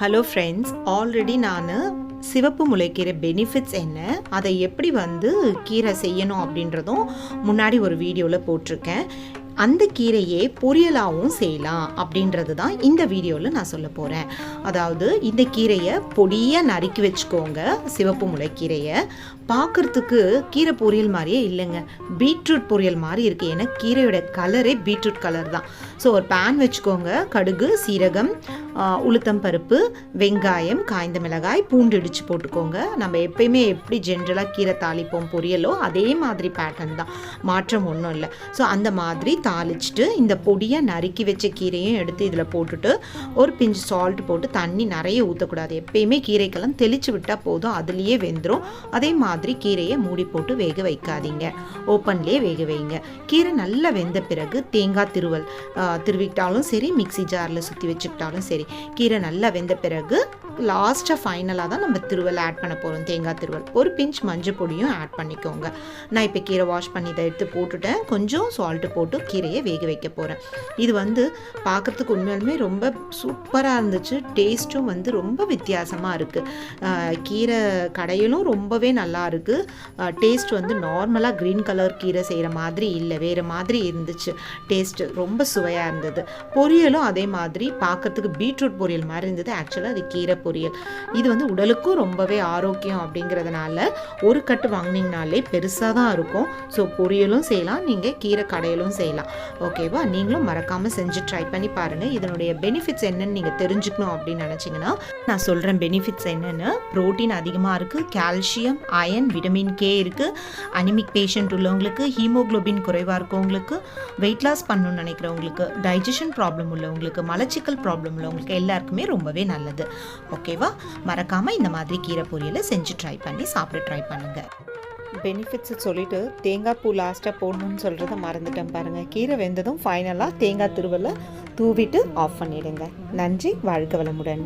Hello friends already நான் சிவப்பு முளைக்கீரை benefits என்ன அதை எப்படி வந்து கீரை செய்யணும் அப்படின்றதும் முன்னாடி ஒரு வீடியோவில் போட்டிருக்கேன். அந்த கீரையே பொரியலாகவும் செய்யலாம் அப்படின்றது தான் இந்த வீடியோவில் நான் சொல்ல போகிறேன் அதாவது இந்த கீரையை பொடியாக நறுக்கி வச்சுக்கோங்க. சிவப்பு முளைக்கீரையை. பார்க்குறதுக்கு கீரை பொரியல் மாதிரியே இல்லைங்க. பீட்ரூட் பொரியல் மாதிரி இருக்குது ஏன்னா கீரையோட கலரே பீட்ரூட் கலர் தான். ஸோ ஒரு பேன் வச்சுக்கோங்க. கடுகு சீரகம் உளுத்தம் பருப்பு வெங்காயம் காய்ந்த மிளகாய் பூண்டு இடித்து போட்டுக்கோங்க. நம்ம எப்பயுமே எப்படி ஜென்ரலாக கீரை தாளிப்போம் பொரியலோ அதே மாதிரி பேட்டர்ன் தான். மாற்றம் ஒன்றும் இல்லை. ஸோ அந்த மாதிரி தாளிச்சிட்டு இந்த பொடியை நறுக்கி வச்ச கீரையும் எடுத்து இதில் போட்டுட்டு ஒரு பிஞ்சு சால்ட் போட்டு தண்ணி நிறைய ஊற்றக்கூடாது எப்பயுமே கீரைக்கெல்லாம் தெளித்து விட்டால் போதும் அதுலேயே வெந்துடும் அதே மாதிரி கீரையை மூடி போட்டு வேக வைக்காதீங்க. ஓப்பன்லேயே வேக வைங்க. கீரை நல்லா வெந்த பிறகு தேங்காய் திருவல் திருவிக்கிட்டாலும் சரி மிக்ஸி ஜாரில் சுற்றி வச்சுக்கிட்டாலும் சரி கீரை நல்லா வெந்த பிறகு லாஸ்ட்டாக ஃபைனலாக தான் நம்ம திருவல் ஆட் பண்ண போகிறோம் தேங்காய் திருவல். ஒரு பிஞ்ச் மஞ்சள் பொடியும் ஆட் பண்ணிக்கோங்க. நான் இப்போ கீரை வாஷ் பண்ணி இதை எடுத்து போட்டுட்டேன். கொஞ்சம் சால்ட்டு போட்டு கீரையை வேக வைக்க போகிறேன் இது வந்து பார்க்குறதுக்கு உண்மையாலுமே ரொம்ப சூப்பராக இருந்துச்சு. டேஸ்ட்டும் வந்து ரொம்ப வித்தியாசமாக இருக்குது கீரை கடையிலும் ரொம்பவே நல்லா இருக்குது டேஸ்ட் வந்து நார்மலாக க்ரீன் கலர் கீரை செய்கிற மாதிரி இல்லை. வேறு மாதிரி இருந்துச்சு. டேஸ்ட்டு ரொம்ப சுவையாக இருந்தது. பொரியலும் அதே மாதிரி. பார்க்கறதுக்கு பீட்ரூட் பொரியல் மாதிரி இருந்தது. ஆக்சுவலாக அது கீரை பொரியல். இது வந்து உடலுக்கும் ரொம்பவே ஆரோக்கியம் அப்படிங்கிறதுனால ஒரு கட்டு வாங்கினீங்கனாலே பெருசாக தான் இருக்கும். ஸோ பொரியலும் செய்யலாம். நீங்கள் கீரை கடையிலும் செய்யலாம். ஓகேவா நீங்களும் மறக்காமல் செஞ்சு ட்ரை பண்ணி பாருங்கள் இதனுடைய பெனிஃபிட்ஸ் என்னன்னு நீங்கள் தெரிஞ்சுக்கணும் அப்படின்னு நினச்சிங்கன்னா நான் சொல்கிறேன் பெனிஃபிட்ஸ் என்னென்னு. ப்ரோட்டீன் அதிகமாக இருக்குது கால்சியம் அயன் விட்டமின் கே இருக்குது அனிமிக் பேஷண்ட் உள்ளவங்களுக்கு ஹீமோகுளோபின் குறைவாக இருக்கவங்களுக்கு வெயிட் லாஸ் பண்ணணும்னு நினைக்கிறவங்களுக்கு டைஜஷன் ப்ராப்ளம் உள்ளவங்களுக்கு மலச்சிக்கல் ப்ராப்ளம் உள்ளவங்களுக்கு எல்லாருக்குமே ரொம்பவே நல்லது. ஓகேவா? மறக்காமல் இந்த மாதிரி கீரை பொரியலை செஞ்சு ட்ரை பண்ணி சாப்பிட ட்ரை பண்ணுங்கள் பெனிஃபிட்ஸ் சொல்லிட்டு தேங்காய் பூ லாஸ்ட்டாக போடணும்னு சொல்கிறத மறந்துட்டேன் பாருங்கள் கீரை வெந்ததும் ஃபைனலாக தேங்காய் திருவலை தூவிட்டு ஆஃப் பண்ணிடுங்க. நன்றி வாழ்க வளமுடன்.